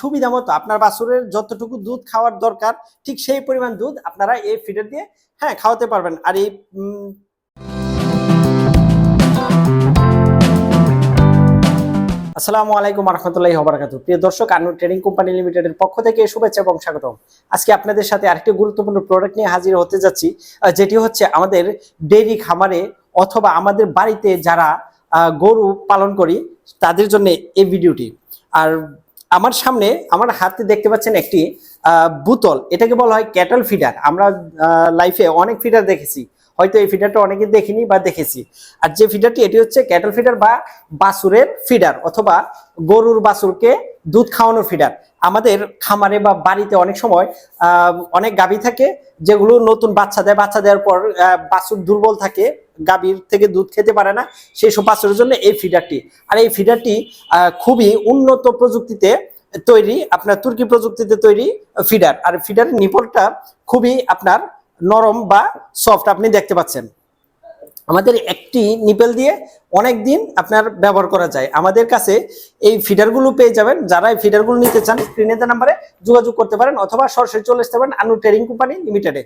সুবিধা মতো আপনার বাছুরের যতটুকু দুধ খাওয়ার দরকার, ঠিক সেই পরিমাণ দুধ আপনারা এই ফিডার দিয়ে হ্যাঁ খাওয়াতে পারবেন। আর এই আসসালামু আলাইকুম রহমতুল্লাহি ওবরাকাতু প্রিয় দর্শক আনু ট্রেডিং কোম্পানি লিমিটেডের পক্ষ থেকে শুভেচ্ছা এবং স্বাগতম। আজকে আপনাদের সাথে আরেকটি গুরুত্বপূর্ণ প্রোডাক্ট নিয়ে হাজির হতে যাচ্ছি যেটি হচ্ছে আমাদের ডেইরি খামারে অথবা আমাদের বাড়িতে যারা গরু পালন করি, তাদের জন্য এই ভিডিওটি আর আমার সামনে আমার হাতে দেখতে পাচ্ছেন একটি বোতল। এটাকে বলা হয় ক্যাটল ফিডার। আমরা লাইফে অনেক ফিডার দেখেছি। হয়তো এই ফিডারটা অনেকে দেখিনি বা দেখেছি। আর যে ফিডারটি, এটি হচ্ছে ক্যাটল ফিডার বা বাছুরের ফিডার অথবা গরুর বাছুরকে দুধ খাওয়ানোর ফিডার। আমাদের খামারে বা বাড়িতে অনেক সময় অনেক গাভী থাকে যেগুলো নতুন বাচ্চা দেয়। বাচ্চা দেওয়ার পর বাছুর দুর্বল থাকে। গাভীর থেকে দুধ খেতে পারে না, সেই সব জন্য এই ফিডারটি আর এই ফিডারটি খুবই উন্নত প্রযুক্তিতে তৈরি, আপনার তুর্কি প্রযুক্তিতে তৈরি ফিডার আর ফিডার নিপলটা খুবই আপনার নরম বা সফট আপনি দেখতে পাচ্ছেন। আমাদের একটি নিপেল দিয়ে অনেক দিন আপনার ব্যবহার করা যায়। আমাদের কাছে এই ফিডারগুলো পেয়ে যাবেন। যারা এই ফিডারগুলো নিতে চান স্ক্রিনে নাম্বারে যোগাযোগ করতে পারেন অথবা সরাসরি চলে আসতে পারেন আনু ট্রেডিং কোম্পানি লিমিটেডে।